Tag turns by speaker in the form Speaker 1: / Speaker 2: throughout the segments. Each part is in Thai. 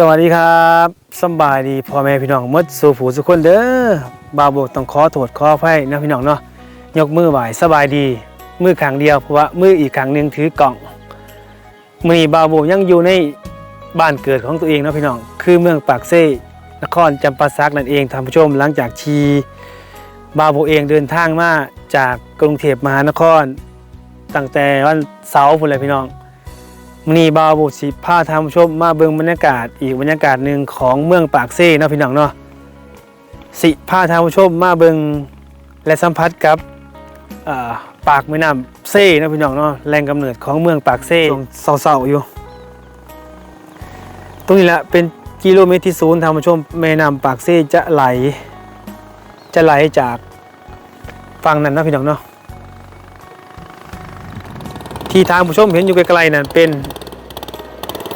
Speaker 1: สวัสดีครับสบายดีพ่อแม่พี่น้องมดสู่ผู้สุกคนเด้อบาวโบกต้องขอโทษขออภัยนะพี่น้องเนาะยกมือไหวสบายดี มือข้างเดียวเพราะว่ามืออีกข้างหนึงถือกล่องมือบาวโบยังอยู่ในบ้านเกิดของตัวเองนะพี่น้อง คือเมืองปากเซ่นครจำปาสักนั่นเองท่านผู้ชมหลังจากชีบาวโบเองเดินทางมาจากกรุงเทพมหานคร ตั้งแต่วันเสาร์พุ่นเลยพี่น้อง มนีบาวบุสิพาทานผู้ชมมาเบิ่งบรรยากาศอีกบรรยากาศหนึ่งของเมืองปากเซ่เนาะพี่น้องเนาะสิพาทานผู้ชมมาเบิ่งและสัมผัสกับปากแม่น้ำเซ่เนาะพี่น้องเนาะแหล่งกำเนิดของเมืองปากเซ่ช่วงเศร้าๆอยู่ ตรงนี้แหละเป็นกิโลเมตรที่ศูนย์ทานผู้ชมแม่น้ำปากเซ่จะไหล จะไหลจากฝั่งนั้นเนาะพี่น้องเนาะที่ทางผู้ชมเห็นอยู่ไกลๆนั่นเป็น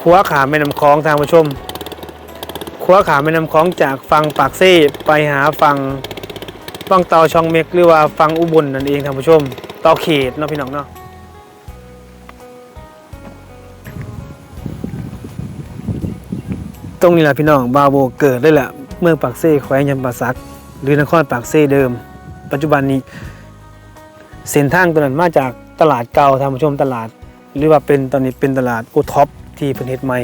Speaker 1: ขัวขาแม่น้ำคลองทางผู้ชมขัวขาแม่น้ำคลองจากฝั่งปากเซ่ไปหาฝั่งฝั่งเตาช่องเม็กหรือว่าฝั่งอุบลนั่นเองทางผู้ชมเตาเขตเนาะพี่น้องเนาะตรงนี้แหละพี่น้องบาโบเกิดเลยแหละเมืองปากเซ่แขวงยำปาสัก หรือนครปากเซ่เดิม ปัจจุบันนี้ เส้นทางตัวนั้นมาจากตลาดเก่าทานผู้ชมตลาด หรือว่าเป็นตอนนี้เป็นตลาดโอท็อป ที่เพิ่นเฮ็ดใหม่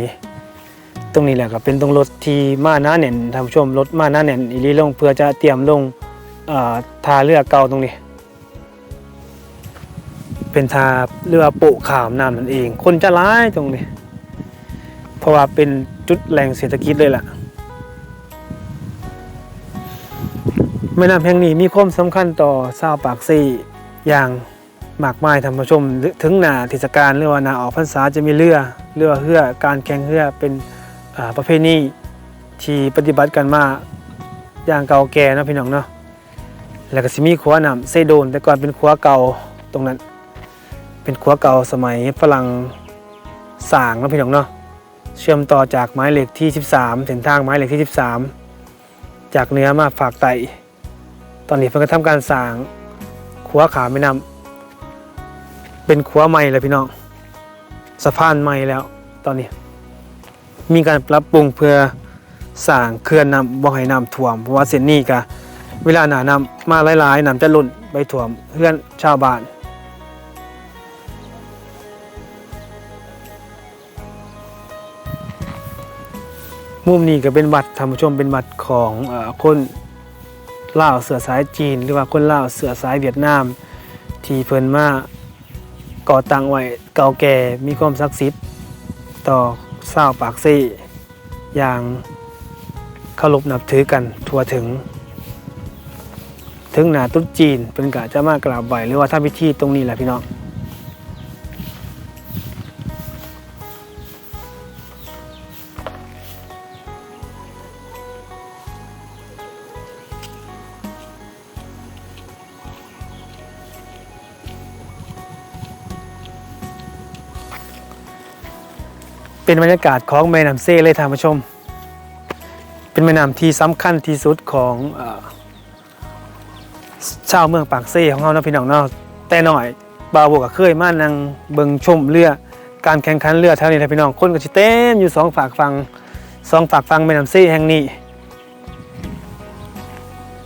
Speaker 1: ตรงนี้แหละก็เป็นตรงรถที่มาหน้าแน่นท่านผู้ชมรถมาหน้าแน่นอีลีลงเพื่อจะเตรียมลงทาเรือเก่าตรงนี้ เป็นทาเรือโปะขามน้ำนั่นเอง คนจะร้ายตรงนี้ เพราะว่าเป็นจุดแหล่งเศรษฐกิจเลยล่ะแม่น้ำแห่งนี้มีความสำคัญต่อชาวปากซีอย่างมากมายท่านผู้ชมถึงหนาเทศกาลหรือว่าหนาออกพรรษาจะมีเรือ เรือเรือการแข่งเรือเป็นประเพณีที่ปฏิบัติกันมาอย่างเก่าแก่นะพี่น้องเนาะแล้วก็สิมีขัวน้ำเซโดน แต่ก่อนเป็นขัวเก่าตรงนั้น เป็นขัวเก่าสมัยฝรั่งสร้างนะพี่น้องเนาะเชื่อมต่อจากไม้เหล็กที่ 13ถึงทางไม้เหล็กที่ 13 จากเนื้อมาฝากไตตอนนี้เพิ่งก็ทำการสร้างขัวขาไม่นำเป็นขัวใหม่แล้วพี่น้องสะพานใหม่แล้ว ตอนนี้ มีการปรับปรุงเพื่อสร้างเขื่อนน้ำบ่ให้น้ำท่วม เพราะว่าเส้นนี้ก็เวลาหนาน้ำมาหลายๆน้ำจะล่นไปท่วมเพื่อนชาวบ้านมุมนี้ก็เป็นวัดท่านผู้ชมเป็นวัดของอคนล่าเสือสายจีน หรือว่าคนล่าเสือสายเวียดนาม ที่เพิ่นมาก่อตั้งไว้เก่าแก่มีความศักดิ์สิทธิ์ ต่อชาปากซี่อย่างเคารพนับถือกันทั่วถึง ถึงหนาตุ๊จีนเป็นกะจะมากราบไหวหรือว่าทำพิธีตรงนี้แหละพี่น้อง เป็นบรรยากาศของแม่น้ำเซ่เลยท่านผู้ชม เป็นแม่น้ำที่สำคัญที่สุดของชาวเมืองปากเซ่ของเรานะพี่น้องเนาะแต่หน่อยบาวบวกก็เคยมานั่งเบิงชมเรือการแข่งขันเรือแถวนี้นะพี่น้องคนก็สิเต็มอยู่สองฝากฟังสองฝากฟังแม่น้ำเซ่แห่งนี้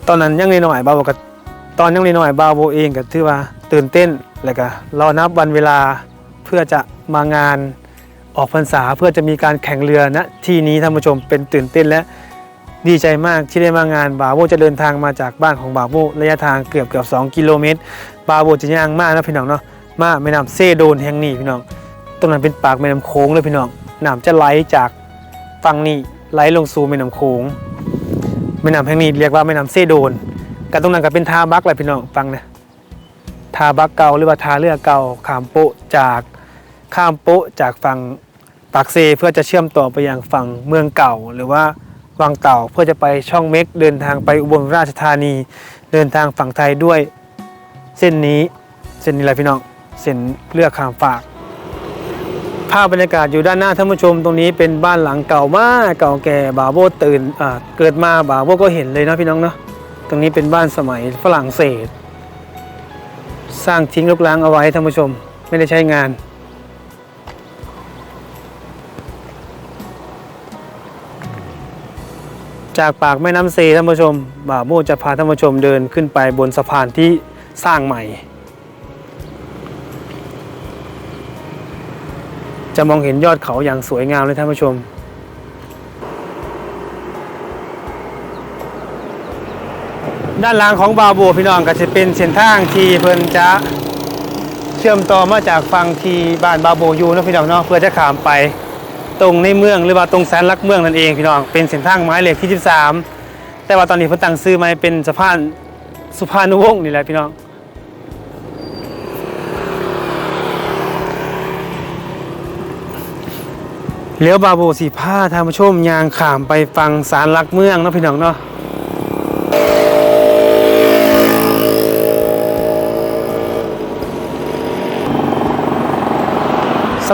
Speaker 1: ตอนนั้นยังน้อยบาวบวกก็ตอนยังน้อยบาวบเองก็ถือว่าตื่นเต้นแล้วก็รอนับวันเวลาเพื่อจะมางาน ออกพรรษาเพื่อจะมีการแข่งเรือณที่นี้ท่านผู้ชมเป็นตื่นเต้นและดีใจมากที่ได้มางานบาโบจะเดินทางมาจากบ้านของบาโบระยะทางเกือบเกือบ2กิโลเมตร บาโบจะย่างมากนะพี่น้องเนาะมาแม่น้ำเซโดนแห่งนี้พี่น้องตรงนั้นเป็นปากแม่น้ำโขงเลยพี่น้องน้ำจะไหลจากฝั่งนี้ไหลลงสู่แม่น้ำโขงแม่น้ำแห่งนี้เรียกว่าแม่น้ำเซโดนกันตรงนั้นก็เป็นทาบักแหละพี่น้องฟังนะทาบักเก่าหรือว่าทาเรือเก่าขามโปจาก ข้ามโป๊ะจากฝั่งปากเซเพื่อจะเชื่อมต่อไปยังฝั่งเมืองเก่า หรือว่าวังเก่าเพื่อจะไปช่องเม็กเดินทางไปอุบลราชธานี เดินทางฝั่งไทยด้วย เส้นนี้เส้นนี้แหละพี่น้องเส้นเลือกข้ามฝาก ภาพบรรยากาศอยู่ด้านหน้าท่านผู้ชมตรงนี้เป็นบ้านหลังเก่ามากเก่าแก่บาโบตื่นอ่าเกิดมาบาโบก็เห็นเลยนะพี่น้องเนาะตรงนี้เป็นบ้านสมัยฝรั่งเศส สร้างทิ้งรกร้างเอาไว้ท่านผู้ชมไม่ได้ใช้งาน จากปากแม่น้ำเซท่านผู้ชม บ่าวโมจะพาท่านผู้ชมเดินขึ้นไปบนสะพานที่สร้างใหม่ จะมองเห็นยอดเขาอย่างสวยงามเลยท่านผู้ชม ด้านหล่างของบาโบพี่น้องก็จะเป็นเส้นทางที่เพิ่นจะเชื่อมต่อมาจากฝั่งที่บ้านบาโบอยู่นะพี่น้องเนาะเพื่อจะข้ามไป ตรงในเมืองหรือว่าตรงแสนลักเมืองนั่นเองพี่น้องเป็นเส้นทางไม้เหล็กที่ 13 แต่ว่าตอนนี้ผมตั้งซื้อมาเป็นสะพานสุพานุวงศ์นี่แหละพี่น้องเลี้ยวบาโบสีผ้าทางผู้ชมยางขามไปฟังสารลักเมืองเนาะพี่น้องเนาะ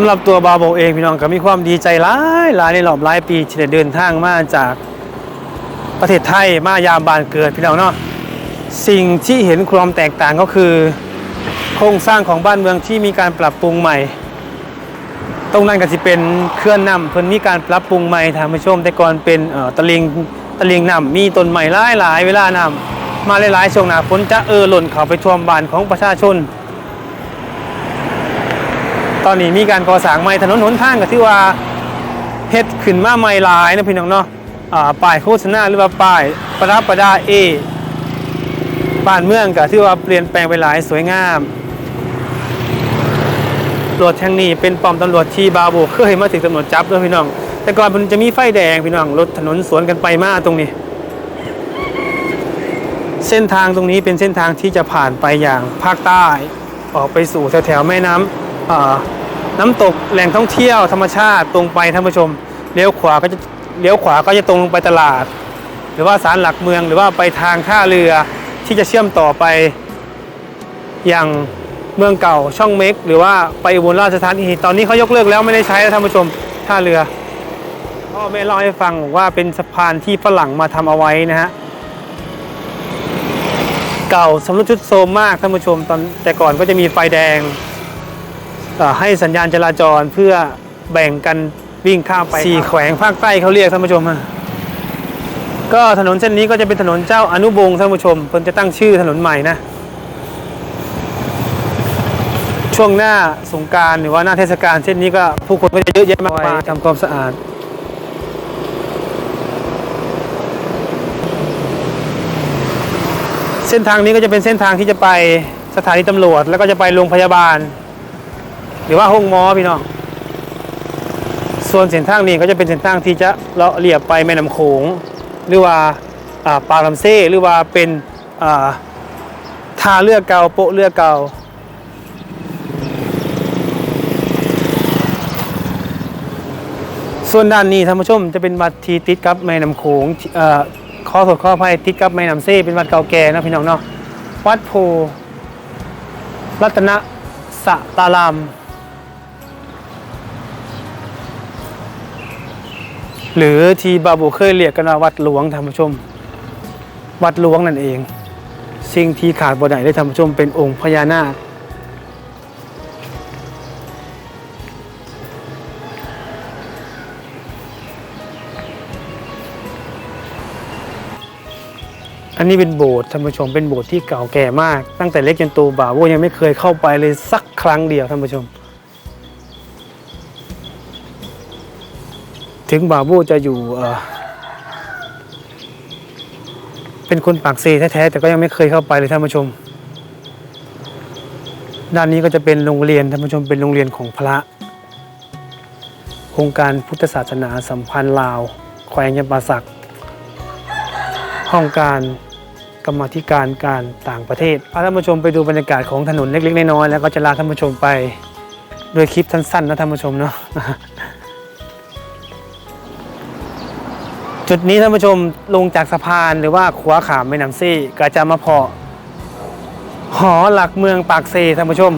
Speaker 1: ำหรับตัวบาโบเองพี่น้องก็มีความดีใจหลายหลายในรอบหลายปีที่ได้เดินทางมาจากประเทศไทยมายามบานเกิดพี่น้องเนาะสิ่งที่เห็นความแตกต่างก็คือ โครงสร้างของบ้านเมืองที่มีการปรับปรุงใหม่ ตรงนั้นก็จะเป็นเคลื่อนนำเพิ่นมีการปรับปรุงใหม่ท่านผู้ชมแต่ก่อนเป็นเอ่อตะลิงตะลิงนำมีต้นใหม่หลายหลายเวลานำมาหลายๆช่วงหน้าฝนจะเออหล่นเข้าไปท่วมบ้านของประชาชน ตอนนี้มีการก่อสร้างใหม่ถนนหนทางก็ที่ว่าเฮ็ดขึ้นมาใหม่หลายนะพี่น้องเนาะอ่าป้ายโฆษณาหรือว่าป้ายประดับประดาเอบ้านเมืองก็ที่ว่าเปลี่ยนแปลงไปหลายสวยงามตำรวจแห่งนี้เป็นป้อมตำรวจที่บาโบเคยมาถึงตำรวจจับด้วยพี่น้อง แต่ก่อนมันจะมีไฟแดงพี่น้องรถถนนสวนกันไปมาตรงนี้ เส้นทางตรงนี้เป็นเส้นทางที่จะผ่านไปอย่างภาคใต้ ออกไปสู่แถวแม่น้ำ น้ำตกแหล่งท่องเที่ยวธรรมชาติตรงไปท่านผู้ชมเลี้ยวขวาก็จะเลี้ยวขวาก็จะตรงลงไปตลาด หรือว่าศาลหลักเมืองหรือว่าไปทางท่าเรือที่จะเชื่อมต่อไป อย่างเมืองเก่าช่องเม็ก หรือว่าไปอุบลราชธานีตอนนี้เขายกเลิกแล้วไม่ได้ใช้แล้วท่านผู้ชมท่าเรือพ่อแม่เล่าให้ฟังว่าเป็นสะพานที่ฝรั่งมาทำเอาไว้นะฮะเก่าสำรุดชุดโทรมมากท่านผู้ชมตอนแต่ก่อนก็จะมีไฟแดง ให้สัญญาณจราจรเพื่อแบ่งกันวิ่งข้ามไปสี่แขวงภาคใต้เขาเรียกท่านผู้ชมฮะก็ถนนเส้นนี้ก็จะเป็นถนนเจ้าอนุวงศ์ท่านผู้ชมเพิ่นจะตั้งชื่อถนนใหม่นะ ช่วงหน้าสงกรารหรือว่าหน้าเทศกาลเส้นนี้ก็ผู้คนก็จะเยอะแยะมากมายทำความสะอาดเส้นทางนี้ก็จะเป็นเส้นทางที่จะไปสถานีตำรวจ แล้วก็จะไปโรงพยาบาล หรือว่าห้องหมอพี่น้องส่วนเส้นทางนี้ก็จะเป็นเส้นทางที่จะเลาะเลียบไปแม่น้ำโขงหรือว่าอ่าปาลำเซ่หรือว่าเป็นท่าเรือเกาโปะเรือเกาส่วนด้านนี้ท่านผู้ชมจะเป็นวัดที่ติดกับแม่น้ำโขงเอ่อขอโทษขออภัยติดกับแม่น้ำเซ่เป็นวัดเก่าแก่นะพี่น้องเนาะวัดโพรัตนสตาราม หรือที่บาบูเคยเรียกกันว่าวัดหลวงท่านผู้ชม วัดหลวงนั่นเอง สิ่งที่ขาดบ่ได้เลยท่านผู้ชมเป็นองค์พญานาคอันนี้เป็นโบสถ์ท่านผู้ชมเป็นโบสถ์ที่เก่าแก่มาก ตั้งแต่เล็กจนโตบ่าวยังไม่เคยเข้าไปเลยสักครั้งเดียวท่านผู้ชม ถึงบาวโวจะอยู่เป็นคนปากเซแท้ๆแต่ก็ยังไม่เคยเข้าไปเลยท่านผู้ชม ด้านนี้ก็จะเป็นโรงเรียนท่านผู้ชมเป็นโรงเรียนของพระองค์การพุทธศาสนาสัมพันธ์ลาวแขวงยมปาสักห้องการกรรมธิการการต่างประเทศพาท่านผู้ชมไปดูบรรยากาศของถนนเล็กๆน้อยๆแล้วก็จะลาท่านผู้ชมไป ด้วยคลิปสั้นๆนะท่านผู้ชมเนาะ จุดนี้ท่านผู้ชมลงจากสะพานหรือว่าขวาขามแม่น้ำซี่ก็จะมาพอหอหลักเมืองปากเซท่านผู้ชม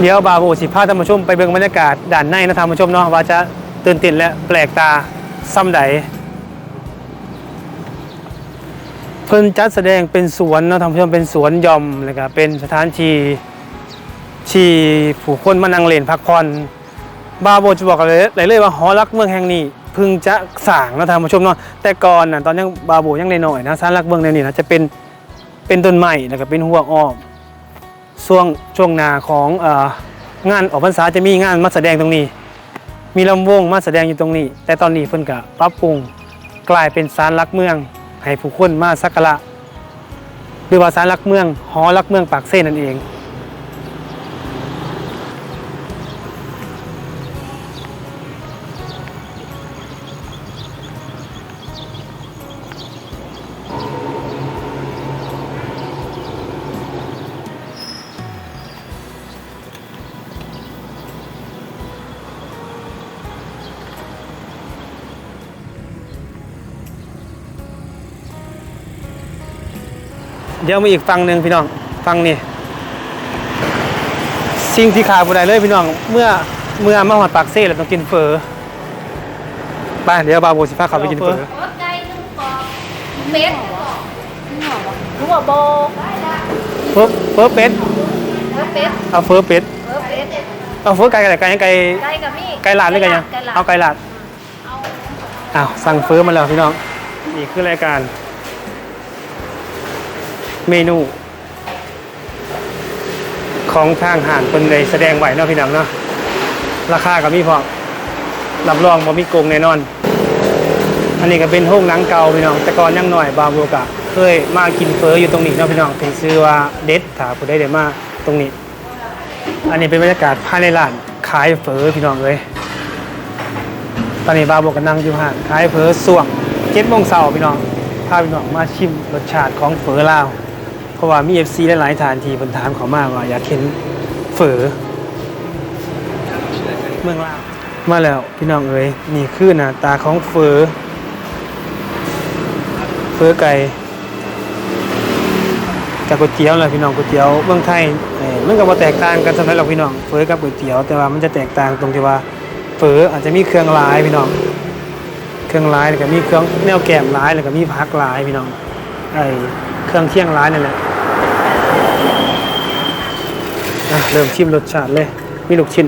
Speaker 1: เดี๋ยวบาโบสิพาท่านผู้ชมไปเบิ่งบรรยากาศด่านในนะท่านผู้ชมเนาะว่าจะตื่นเต้นและแปลกตาซ้ำใดเพิ่นจัดแสดงเป็นสวนนะท่านผู้ชมเป็นสวนย่อมเลยครับเป็นสถานที่ที่ผู้คนมานั่งเล่นพักผ่อนบาโบจะบอกเลยเลยว่าหอรักเมืองแห่งนี้ พึ่งจะสร้างนะท่านผู้ชมเนาะแต่ก่อนน่ะตอนยังบาโบยังน้อยๆนะสารรักเมืองในนี้นะจะเป็นเป็นต้นไม้แล้วก็เป็นหัวอ้อมช่วงช่วงนาขององานออกพรรษาจะมีงานมาแสดงตรงนี้ มีลำวงมาแสดงอยู่ตรงนี้ แต่ตอนนี้เพิ่นก็ปรับปรุงกลายเป็นศาลหลักเมือง ให้ผู้คนมาสักการะหรือว่าศาลหลักเมืองหอลักเมืองปากเซ่นั่นเอง เดี๋ยวมาอีกฟังหนึ่งพี่น้องฟังนี่สิ่งที่ขาดบ่ได้เลยพี่น้อง เมื่อเมื่อมาหอดปากเซ่แล้วต้องกินเฟอไปเดี๋ยวบาวโบสิพาเขาไปกินเฟอ
Speaker 2: รถไก่นึ่งปอกเป็ดรู้ว่าโบ
Speaker 1: เฟอเฟอเป็ด
Speaker 2: เออเป็ด
Speaker 1: เอาเฟอเป็ด
Speaker 2: เออเป็ด
Speaker 1: เอาเฟอไก่ไก่ไก่ไก่
Speaker 2: ไก่กับมี่
Speaker 1: ไก่ลาดหรือไก่ยัง
Speaker 2: ไก่ลาด
Speaker 1: เอาไก่ลาด
Speaker 2: เอา
Speaker 1: อ้าวสั่งเฟอมาแล้วพี่น้องนี่คือรายการ เมนู ของทางหารเป็นเลยแสดงไหวเนาะพี่น้องเนาะราคาก็มีพอรับรองบ่มีโกงแน่นอน อันนี้ก็เป็นห้องหนังเก่าพี่น้อง แต่ก่อนยังหน่อยบาโบกะเคยมากินเฟออยู่ตรงนี้เนาะพี่น้องเป็นชื่อว่าเด็ดถาผู้ใดได้มาตรงนี้ อันนี้เป็นบรรยากาศภายในร้านขายเฟอพี่น้องเลยตอนนี้บาโบก็นั่งอยู่ห้างขายเฟอส่วงเจ็ดโมงเช้าพี่น้องพาพี่น้องมาชิมรสชาติของเฟอลาว เพราะว่ามี FC หลายๆทานทีเพิ่นถามเขามากว่า อยากเห็นเฟอเมืองลาวมาแล้วพี่น้องเอ๋ยนี่คือหน้าตาของเฟอเฟอไก่กับก๋วยเตี๋ยวแหละพี่น้องก๋วยเตี๋ยวเมืองไทยเอ่อมันก็บ่แตกต่างกันสำหรับพี่น้องเฟอกับก๋วยเตี๋ยวแต่ว่ามันจะแตกต่างตรงที่ว่าเฟออาจจะมีเครื่องลายพี่น้องเครื่องลายแล้วก็มีเครื่องแนวแกมลายแล้วก็มีผักลายพี่น้องไอ้เครื่องเคียงลายนั่นแหละอะ เริ่มชิมรสชาติเลย มีลูกชิ้น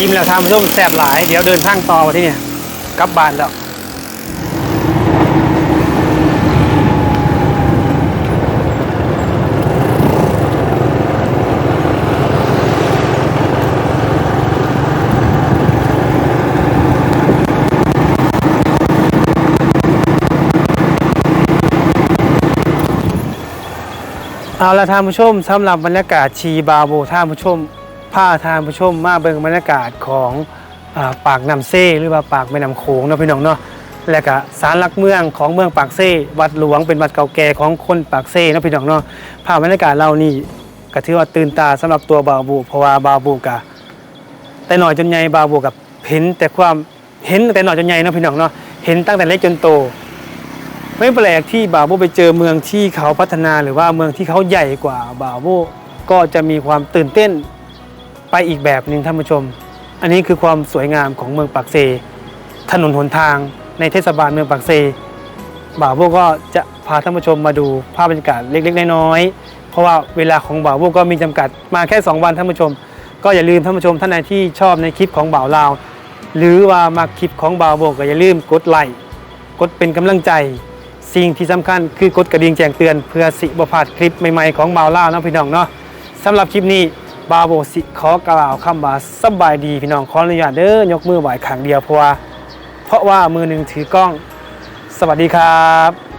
Speaker 1: อืมชิมแล้วทานผู้ชมแซ่บหลาย เดี๋ยวเดินทางต่อมาที่เนี่ยกลับบ้านแล้วเอาละท่านผู้ชมสำหรับบรรยากาศชีบาโบท่านผู้ชม พาทานผู้ชมมาเบิ่งบรรยากาศของอปากน้ำเซ่หรือว่าปากแม่น้ำโขงเนาะพี่น้องเนาะและก็ศาลหลักเมืองของเมืองปากเซ่วัดหลวงเป็นวัดเก่าแก่ของคนปากเซ่เนาะพี่น้องเนาะภาพบรรยากาศเรานี่ก็ถือว่าตื่นตาสำหรับตัวบาบูเพราะว่าบาบูกะแต่หน่อยจนใหญ่บาบูกับเห็นแต่ความเห็นแต่หน่อยจนใหญ่เนาะพี่น้องเนาะเห็นตั้งแต่เล็กจนโต ไม่แปลกที่บาโบไปเจอเมืองที่เขาพัฒนาหรือว่าเมืองที่เขาใหญ่กว่าบาโบก็จะมีความตื่นเต้น ไปอีกแบบหนึ่งท่านผู้ชม อันนี้คือความสวยงามของเมืองปากเซ ถนนหนทางในเทศบาลเมืองปากเซ บ่าวโบก็จะพาท่านผู้ชมมาดูภาพบรรยากาศเล็กๆน้อยๆเพราะว่าเวลาของบ่าวโบก็มีจำกัดมาแค่ 2 วันท่านผู้ชม ก็อย่าลืมท่านผู้ชมท่านใดที่ชอบในคลิปของบ่าวลาว หรือว่ามาคลิปของบ่าวโบก็อย่าลืมกดไลค์กดเป็นกำลังใจสิ่งที่สำคัญคือกดกระดิ่งแจ้งเตือน เพื่อสิบพลาดคลิปใหม่ๆของบ่าวล่าวนะพี่น้องเนาะสำหรับคลิปนี้ บาโบสิขอกล่าวคำว่าสบายดีพี่น้องขออนุญาตเด้อยกมือไหวขังเดียวเพราะว่าเพราะว่ามือหนึ่งถือกล้อง สวัสดีครับ